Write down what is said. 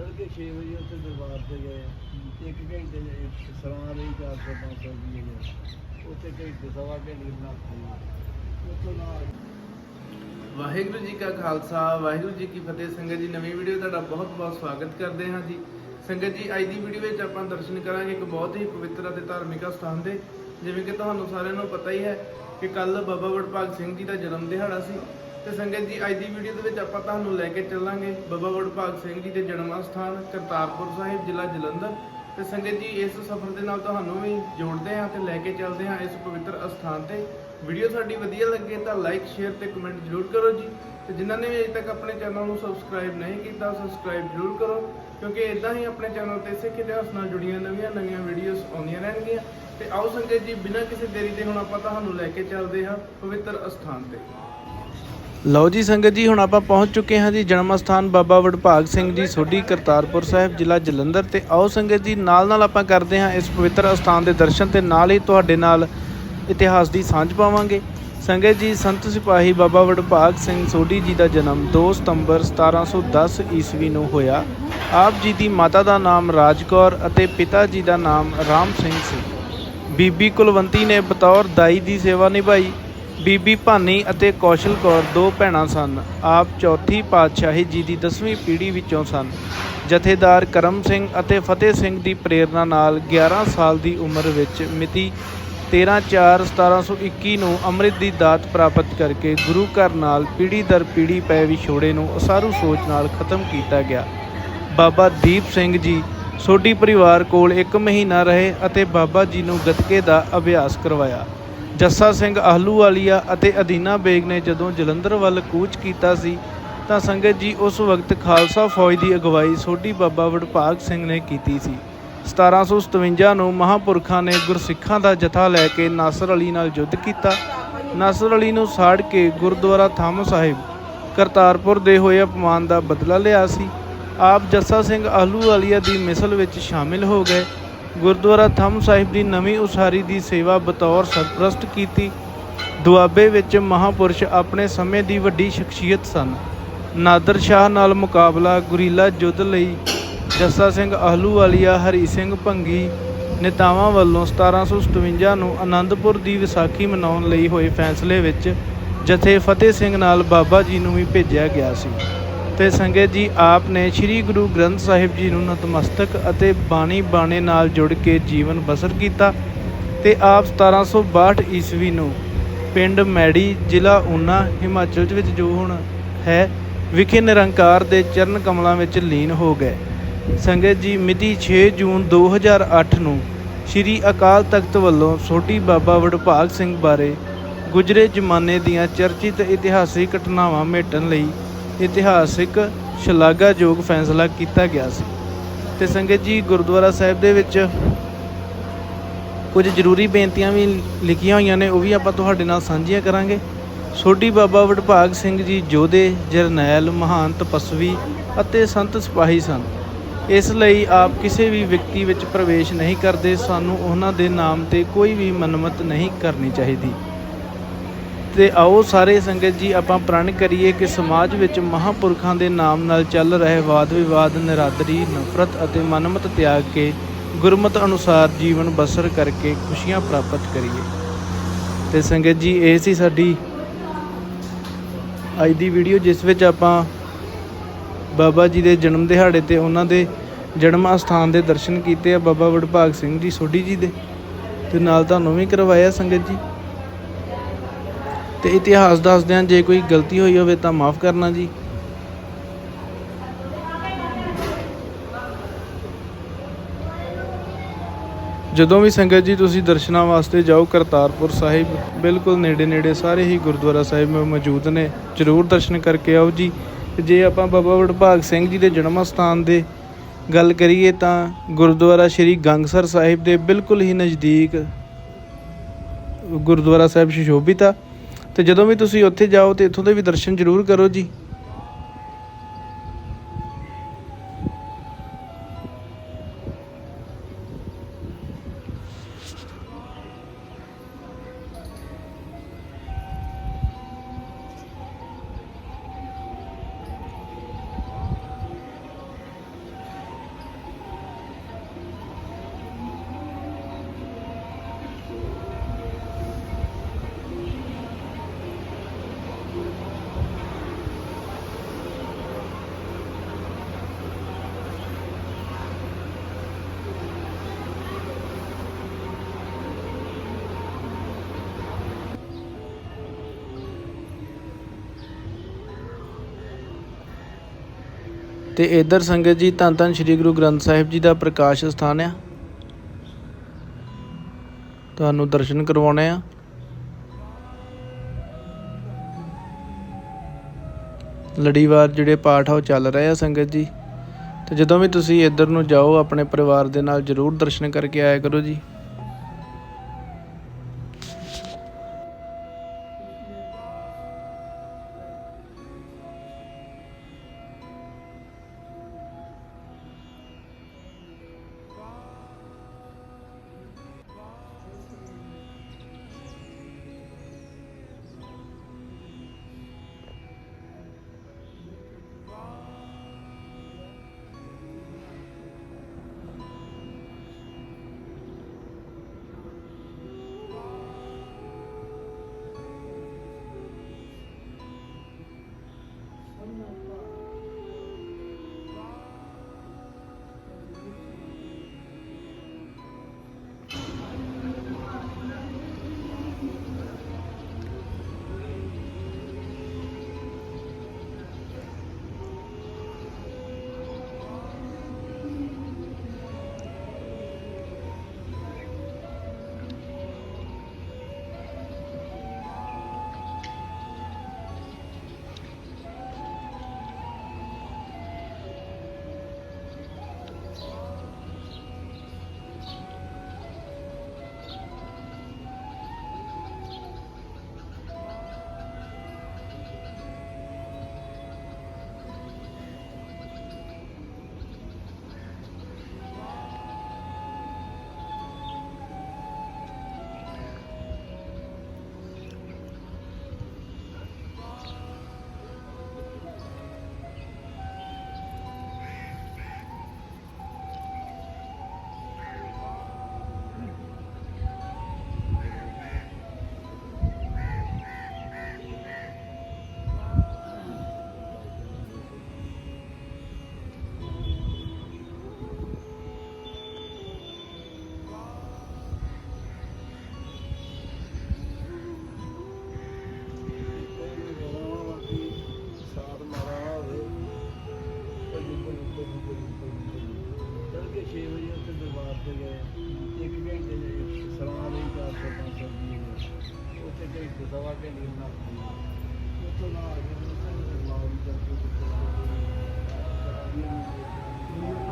ਤੜਕੇ 6 ਵਜੇ ਉੱਥੇ ਦਰਬਾਰ ਤੇ ਗਏ। ਇੱਕ ਘੰਟੇ ਸਰਾਂ ਰਹੀ 400 500 ਰੁਪਏ ਦੇ ਉੱਥੇ ਘੰਟੇ ਸਵਾ ਘੰਟੇ ਬਣਾ ਕੇ ਉੱਥੋਂ ਨਾਲ ਵਾਹਿਗੁਰੂ ਜੀ ਕਾ ਖਾਲਸਾ, ਵਾਹਿਗੁਰੂ ਜੀ ਕੀ ਫਤਿਹ। ਸੰਗਤ ਜੀ, ਨਵੀਂ ਵੀਡੀਓ ਤੁਹਾਡਾ ਬਹੁਤ ਬਹੁਤ ਸਵਾਗਤ ਕਰਦੇ ਹਾਂ ਜੀ। ਸੰਗਤ ਜੀ, ਅੱਜ ਦੀ ਵੀਡੀਓ ਵਿੱਚ ਆਪਾਂ ਦਰਸ਼ਨ ਕਰਾਂਗੇ ਇੱਕ ਬਹੁਤ ਹੀ ਪਵਿੱਤਰ ਅਤੇ ਧਾਰਮਿਕ ਸਥਾਨ ਦੇ ਜਿਵੇਂ ਕਿ ਤੁਹਾਨੂੰ ਸਾਰਿਆਂ ਨੂੰ ਪਤਾ ਹੀ ਹੈ ਕਿ ਕੱਲ ਬਾਬਾ ਵਡਭਾਗ ਸਿੰਘ ਜੀ ਦਾ ਜਨਮ ਦਿਹਾੜਾ ਸੀ। ਤੇ ਸੰਗਤ ਜੀ, ਅੱਜ ਦੀ ਵੀਡੀਓ ਦੇ ਵਿੱਚ ਆਪਾਂ ਤੁਹਾਨੂੰ ਲੈ ਕੇ ਚੱਲਾਂਗੇ ਬਾਬਾ ਵਡਭਾਗ ਸਿੰਘ ਜੀ ਦੇ ਜਨਮ ਸਥਾਨ ਕਰਤਾਰਪੁਰ ਸਾਹਿਬ, ਜ਼ਿਲ੍ਹਾ ਜਲੰਧਰ। ਤੇ ਸੰਗਤ ਜੀ, ਇਸ ਸਫ਼ਰ ਦੇ ਨਾਲ ਤੁਹਾਨੂੰ ਵੀ ਜੋੜਦੇ ਹਾਂ ਤੇ ਲੈ ਕੇ ਚੱਲਦੇ ਹਾਂ ਇਸ ਪਵਿੱਤਰ ਅਸਥਾਨ ਤੇ। ਵੀਡੀਓ ਸਾਡੀ ਵਧੀਆ ਲੱਗੇ ਤਾਂ ਲਾਈਕ ਸ਼ੇਅਰ ਤੇ ਕਮੈਂਟ ਜ਼ਰੂਰ ਕਰੋ ਜੀ। ਤੇ ਜਿਨ੍ਹਾਂ ਨੇ ਵੀ ਅਜੇ ਤੱਕ ਆਪਣੇ ਚੈਨਲ ਨੂੰ ਸਬਸਕ੍ਰਾਈਬ ਨਹੀਂ ਕੀਤਾ ਸਬਸਕ੍ਰਾਈਬ ਜ਼ਰੂਰ ਕਰੋ। ਕਿਉਂਕਿ ਇਦਾਂ ਹੀ ਆਪਣੇ ਚੈਨਲ ਤੇ ਸਿੱਖ ਇਤਿਹਾਸ ਨਾਲ ਜੁੜੀਆਂ ਨਵੀਆਂ ਨਵੀਆਂ ਵੀਡੀਓਜ਼ ਆਉਂਦੀਆਂ ਰਹਿਣਗੀਆਂ। ਤੇ ਆਓ ਸੰਗਤ ਜੀ, ਬਿਨਾਂ ਕਿਸੇ ਦੇਰੀ ਦੇ ਹੁਣ ਆਪਾਂ ਤੁਹਾਨੂੰ ਲੈ ਕੇ ਚੱਲਦੇ ਹਾਂ ਪਵਿੱਤਰ ਅਸਥਾਨ ਤੇ। ਲਓ ਜੀ ਸੰਗਤ ਜੀ, ਹੁਣ ਆਪਾਂ ਪਹੁੰਚ ਚੁੱਕੇ ਹਾਂ ਜੀ ਜਨਮ ਸਥਾਨ ਬਾਬਾ ਵਡਭਾਗ ਸਿੰਘ ਜੀ ਸੋਢੀ ਕਰਤਾਰਪੁਰ ਸਾਹਿਬ, ਜ਼ਿਲ੍ਹਾ ਜਲੰਧਰ ਤੇ। ਆਓ ਸੰਗਤ ਜੀ ਨਾਲ ਨਾਲ ਆਪਾਂ ਕਰਦੇ ਹਾਂ ਇਸ ਪਵਿੱਤਰ ਅਸਥਾਨ ਦੇ ਦਰਸ਼ਨ ਤੇ ਨਾਲ ਹੀ ਤੁਹਾਡੇ ਨਾਲ ਇਤਿਹਾਸ ਦੀ ਸਾਂਝ ਪਾਵਾਂਗੇ। ਸੰਗਤ ਜੀ, ਸੰਤ ਸਿਪਾਹੀ ਬਾਬਾ ਵਡਭਾਗ ਸਿੰਘ ਸੋਢੀ ਜੀ ਦਾ ਜਨਮ 2 ਸਤੰਬਰ 1710 ਈਸਵੀ ਨੂੰ ਹੋਇਆ। ਆਪ ਜੀ ਦੀ ਮਾਤਾ ਦਾ ਨਾਮ ਰਾਜਕੌਰ ਅਤੇ ਪਿਤਾ ਜੀ ਦਾ ਨਾਮ ਰਾਮ ਸਿੰਘ ਸੀ। ਬੀਬੀ ਕੁਲਵੰਤੀ ਨੇ ਬਤੌਰ ਦਾਈ ਦੀ ਸੇਵਾ ਨਿਭਾਈ। ਬੀਬੀ ਭਾਨੀ ਅਤੇ ਕੌਸ਼ਲ ਕੌਰ ਦੋ ਭੈਣਾਂ ਸਨ। ਆਪ ਚੌਥੀ ਪਾਤਸ਼ਾਹੀ ਜੀ ਦੀ 10ਵੀਂ ਪੀੜ੍ਹੀ ਵਿੱਚੋਂ ਸਨ। ਜਥੇਦਾਰ ਕਰਮ ਸਿੰਘ ਅਤੇ ਫਤਿਹ ਸਿੰਘ ਦੀ ਪ੍ਰੇਰਣਾ ਨਾਲ 11 ਸਾਲ ਦੀ ਉਮਰ ਵਿੱਚ ਮਿਤੀ 13/4/1721 ਨੂੰ ਅੰਮ੍ਰਿਤ ਦੀ ਦਾਤ ਪ੍ਰਾਪਤ ਕਰਕੇ ਗੁਰੂ ਘਰ ਨਾਲ ਪੀੜ੍ਹੀ ਦਰ ਪੀੜ੍ਹੀ ਪੈ ਵਿਛੋੜੇ ਨੂੰ ਅਸਾਰੂ ਸੋਚ ਨਾਲ ਖਤਮ ਕੀਤਾ ਗਿਆ। ਬਾਬਾ ਦੀਪ ਸਿੰਘ ਜੀ ਸੋਢੀ ਪਰਿਵਾਰ ਕੋਲ ਇੱਕ ਮਹੀਨਾ ਰਹੇ ਅਤੇ ਬਾਬਾ ਜੀ ਨੂੰ ਗੱਤਕੇ ਦਾ ਅਭਿਆਸ ਕਰਵਾਇਆ। ਜੱਸਾ ਸਿੰਘ ਆਹਲੂਵਾਲੀਆ ਅਤੇ ਅਦੀਨਾ ਬੇਗ ਨੇ ਜਦੋਂ ਜਲੰਧਰ ਵੱਲ ਕੂਚ ਕੀਤਾ ਸੀ, ਤਾਂ ਸੰਗਤ ਜੀ ਉਸ ਵਕਤ ਖਾਲਸਾ ਫੌਜ ਦੀ ਅਗਵਾਈ ਸੋਢੀ ਬਾਬਾ ਵਡਭਾਗ ਸਿੰਘ ਨੇ ਕੀਤੀ ਸੀ। 1757 ਨੂੰ ਮਹਾਪੁਰਖਾਂ ਨੇ ਗੁਰਸਿੱਖਾਂ ਦਾ ਜਥਾ ਲੈ ਕੇ ਨਾਸਰ ਅਲੀ ਨਾਲ ਯੁੱਧ ਕੀਤਾ। ਨਾਸਰ ਅਲੀ ਨੂੰ ਸਾੜ ਕੇ ਗੁਰਦੁਆਰਾ ਥੰਮ ਸਾਹਿਬ, ਕਰਤਾਰਪੁਰ ਦੇ ਹੋਏ ਅਪਮਾਨ ਦਾ ਬਦਲਾ ਲਿਆ ਸੀ। ਆਪ ਜੱਸਾ ਸਿੰਘ ਆਹਲੂਵਾਲੀਆ ਦੀ ਮਿਸਲ ਵਿੱਚ ਸ਼ਾਮਿਲ ਹੋ ਗਏ। ਗੁਰਦੁਆਰਾ ਥੰਮ ਸਾਹਿਬ ਦੀ ਨਵੀਂ ਉਸਾਰੀ ਦੀ ਸੇਵਾ ਬਤੌਰ ਸਰਪ੍ਰਸਤ ਕੀਤੀ। ਦੁਆਬੇ ਵਿੱਚ ਮਹਾਪੁਰਸ਼ ਆਪਣੇ ਸਮੇਂ ਦੀ ਵੱਡੀ ਸ਼ਖਸੀਅਤ ਸਨ। ਨਾਦਰ ਸ਼ਾਹ ਨਾਲ ਮੁਕਾਬਲਾ ਗੁਰੀਲਾ ਯੁੱਧ ਲਈ ਜੱਸਾ ਸਿੰਘ ਆਹਲੂਵਾਲੀਆ, ਹਰੀ ਸਿੰਘ ਭੰਗੀ, ਨੇਤਾਵਾਂ ਵੱਲੋਂ 1757 ਨੂੰ ਆਨੰਦਪੁਰ ਦੀ ਵਿਸਾਖੀ ਮਨਾਉਣ ਲਈ ਹੋਏ ਫੈਸਲੇ ਵਿੱਚ ਜਥੇ ਫਤਿਹ ਸਿੰਘ ਨਾਲ ਬਾਬਾ ਜੀ ਨੂੰ ਵੀ ਭੇਜਿਆ ਗਿਆ ਸੀ। ਤੇ ਸੰਗਤ ਜੀ, ਆਪ ਨੇ ਸ੍ਰੀ ਗੁਰੂ ਗ੍ਰੰਥ ਸਾਹਿਬ ਜੀ ਨੂੰ ਨਤਮਸਤਕ ਅਤੇ ਬਾਣੀ ਬਾਣੇ ਨਾਲ ਜੁੜ ਕੇ ਜੀਵਨ ਬਸਰ ਕੀਤਾ ਤੇ ਆਪ 1762 ਈਸਵੀ ਨੂੰ ਪਿੰਡ ਮੈੜੀ, ਜ਼ਿਲ੍ਹਾ ਊਨਾ, ਹਿਮਾਚਲ ਵਿੱਚ ਜੋ ਹੁਣ ਹੈ, ਵਿਖੇ ਨਿਰੰਕਾਰ ਦੇ ਚਰਨ ਕਮਲਾਂ ਵਿੱਚ ਲੀਨ ਹੋ ਗਏ। ਸੰਗਤ ਜੀ, ਮਿਤੀ 6 ਜੂਨ 2008 ਨੂੰ ਸ੍ਰੀ ਅਕਾਲ ਤਖਤ ਵੱਲੋਂ ਛੋਟੀ ਬਾਬਾ ਵਡਭਾਗ ਸਿੰਘ ਬਾਰੇ ਗੁਜਰੇ ਜ਼ਮਾਨੇ ਦੀਆਂ ਚਰਚਿਤ ਇਤਿਹਾਸਿਕ ਘਟਨਾਵਾਂ ਮੇਟਣ ਲਈ ਇਤਿਹਾਸਿਕ ਸ਼ਲਾਘਾਯੋਗ ਫੈਸਲਾ ਕੀਤਾ ਗਿਆ ਸੀ। ਤੇ ਸੰਗਤ ਜੀ, ਗੁਰਦੁਆਰਾ ਸਾਹਿਬ ਦੇ ਵਿੱਚ ਕੁਝ ਜ਼ਰੂਰੀ ਬੇਨਤੀਆਂ ਵੀ ਲਿਖੀਆਂ ਹੋਈਆਂ ਨੇ, ਉਹ ਵੀ ਆਪਾਂ ਤੁਹਾਡੇ ਨਾਲ ਸਾਂਝੀਆਂ ਕਰਾਂਗੇ। ਸੋਢੀ ਬਾਬਾ ਵਡਭਾਗ ਸਿੰਘ ਜੀ ਯੋਧੇ, ਜਰਨੈਲ ਮਹਾਨ ਤਪਸਵੀ ਅਤੇ ਸੰਤ ਸਿਪਾਹੀ ਸਨ। ਇਸ ਲਈ ਆਪ ਕਿਸੇ ਵੀ ਵਿਅਕਤੀ ਵਿੱਚ ਪ੍ਰਵੇਸ਼ ਨਹੀਂ ਕਰਦੇ, ਸਾਨੂੰ ਉਹਨਾਂ ਦੇ ਨਾਮ ਤੇ ਕੋਈ ਵੀ ਮਨਮਤ ਨਹੀਂ ਕਰਨੀ ਚਾਹੀਦੀ। ਤੇ ਆਓ ਸਾਰੇ ਸੰਗਤ ਜੀ, ਆਪਾਂ ਪ੍ਰਣ ਕਰੀਏ ਕਿ ਸਮਾਜ ਵਿੱਚ ਮਹਾਪੁਰਖਾਂ ਦੇ ਨਾਮ ਨਾਲ ਚੱਲ ਰਹੇ ਵਾਦ ਵਿਵਾਦ, ਨਿਰਾਦਰੀ, ਨਫ਼ਰਤ ਅਤੇ ਮਨਮਤ ਤਿਆਗ ਕੇ ਗੁਰਮਤ ਅਨੁਸਾਰ ਜੀਵਨ ਬਸਰ ਕਰਕੇ ਖੁਸ਼ੀਆਂ ਪ੍ਰਾਪਤ ਕਰੀਏ। ਤੇ ਸੰਗਤ ਜੀ, ਇਹ ਸੀ ਸਾਡੀ ਅੱਜ ਦੀ ਵੀਡੀਓ, ਜਿਸ ਵਿੱਚ ਆਪਾਂ ਬਾਬਾ ਜੀ ਦੇ ਜਨਮ ਦਿਹਾੜੇ ਤੇ ਉਹਨਾਂ ਦੇ ਜਨਮ ਅਸਥਾਨ ਦੇ ਦਰਸ਼ਨ ਕੀਤੇ ਆ। ਬਾਬਾ ਵਡਭਾਗ ਸਿੰਘ ਜੀ, ਸੋਢੀ ਜੀ ਦੇ। ਤੇ ਨਾਲ ਤੁਹਾਨੂੰ ਵੀ ਕਰਵਾਇਆ ਸੰਗਤ ਜੀ। ਤੇ ਇਤਿਹਾਸ ਦੱਸਦਿਆਂ ਜੇ ਕੋਈ ਗਲਤੀ ਹੋਈ ਹੋਵੇ ਤਾਂ ਮਾਫ ਕਰਨਾ ਜੀ। ਜਦੋਂ ਵੀ ਸੰਗਤ ਜੀ ਤੁਸੀਂ ਦਰਸ਼ਨਾਂ ਵਾਸਤੇ ਜਾਓ, ਕਰਤਾਰਪੁਰ ਸਾਹਿਬ, ਬਿਲਕੁਲ ਨੇੜੇ ਨੇੜੇ ਸਾਰੇ ਹੀ ਗੁਰਦੁਆਰਾ ਸਾਹਿਬ ਮੌਜੂਦ ਨੇ, ਜਰੂਰ ਦਰਸ਼ਨ ਕਰਕੇ ਆਓ ਜੀ। ਜੇ ਆਪਾਂ ਬਾਬਾ ਵਡਭਾਗ ਸਿੰਘ ਜੀ ਦੇ ਜਨਮ ਸਥਾਨ ਦੇ ਗੱਲ ਕਰੀਏ ਤਾਂ ਗੁਰਦੁਆਰਾ ਸ਼੍ਰੀ ਗੰਗਸਰ ਸਾਹਿਬ ਦੇ ਬਿਲਕੁਲ ਹੀ ਨਜ਼ਦੀਕ ਗੁਰਦੁਆਰਾ ਸਾਹਿਬ ਸ਼ੋਭਿਤ ਆ। ਤੇ ਜਦੋਂ ਵੀ ਤੁਸੀਂ ਉੱਥੇ ਜਾਓ ਤੇ ਇੱਥੋਂ ਦੇ ਵੀ ਦਰਸ਼ਨ ਜ਼ਰੂਰ ਕਰੋ ਜੀ। ਤੇ ਇਧਰ ਸੰਗਤ ਜੀ ਧੰਨ ਧੰਨ ਸ੍ਰੀ ਗੁਰੂ ਗ੍ਰੰਥ ਸਾਹਿਬ ਜੀ ਦਾ ਪ੍ਰਕਾਸ਼ ਸਥਾਨ ਆ। ਤੁਹਾਨੂੰ ਦਰਸ਼ਨ ਕਰਵਾਉਣੇ ਆ। ਲੜੀਵਾਰ ਜਿਹੜੇ ਪਾਠ ਆ ਉਹ ਚੱਲ ਰਹੇ ਆ ਸੰਗਤ ਜੀ। ਤੇ ਜਦੋਂ ਵੀ ਤੁਸੀਂ ਇੱਧਰ ਨੂੰ ਜਾਓ, ਆਪਣੇ ਪਰਿਵਾਰ ਦੇ ਨਾਲ ਜਰੂਰ ਦਰਸ਼ਨ ਕਰਕੇ ਆਇਆ ਕਰੋ ਜੀ। Thank you.